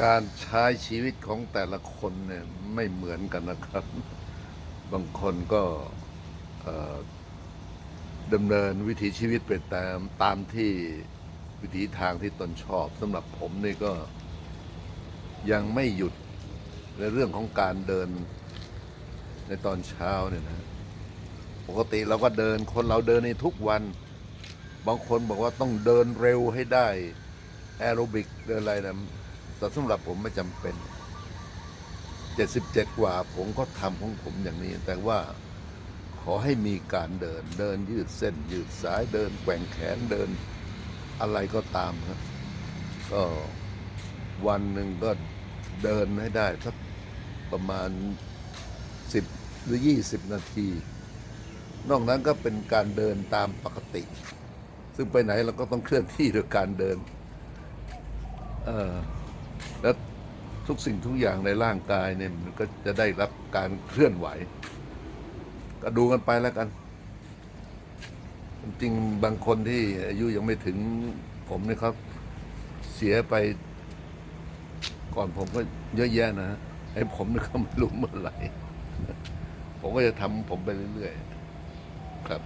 การใช้ชีวิตของแต่ละคนเนี่ยไม่เหมือนกันนะครับ บางคนก็ดำเนินวิถีชีวิตไปตามตามที่วิถีทางที่ตนชอบสำหรับผมนี่ก็ยังไม่หยุดในเรื่องของการเดินในตอนเช้าเนี่ยนะปกติเราก็เดินคนเราเดินในทุกวัน บางคนบอกว่าต้องเดินเร็วให้ได้แอโรบิกเดินอะไรนะ แต่สำหรับผมไม่จำเป็น77กว่าผมก็ทำของผมอย่างนี้ แต่ว่าขอให้มีการเดินเดินยืดเส้น ยืดสายเดินแกว่งแขนเดินอะไรก็ตามครับก็วันหนึ่งก็เดินให้ได้สักประมาณ10หรือ20นาที นอกนั้นก็เป็นการเดินตามปกติ ซึ่งไปไหนเราก็ต้องเคลื่อนที่โดยการเดิน เอ่อ แล้วทุกสิ่งทุกอย่างในร่างกายเนี่ยมันก็จะได้รับการเคลื่อนไหว ก็ดูกันไปแล้วกัน จริงบางคนที่อายุยังไม่ถึงผมเนี่ยครับ เสียไป ก่อนผมก็เยอะแยะนะไอ้ผมเนี่ยก็ไม่รู้เมื่อไหร่ ผมก็จะทำผมไปเรื่อยๆ ครับ